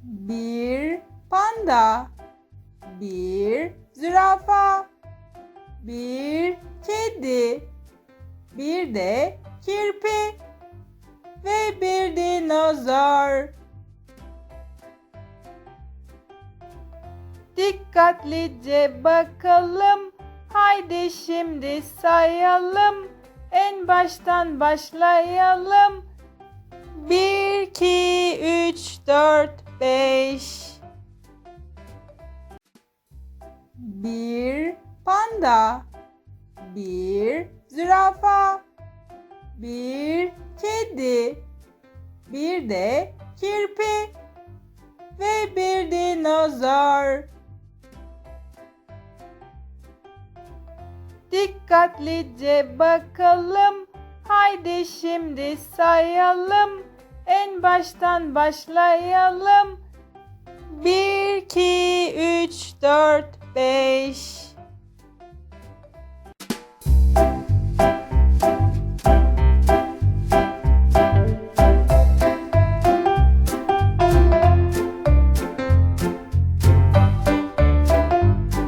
bir panda, bir zürafa, bir kedi, bir de kirpi ve bir dinozor. Dikkatlice bakalım. Haydi şimdi sayalım. En baştan başlayalım. 1, 2, 3, 4, 5. Bir panda, bir zürafa, bir kedi, bir de kirpi ve bir dinozor. Dikkatlice bakalım. Haydi şimdi sayalım. Baştan başlayalım. 1, 2, 3, 4, 5.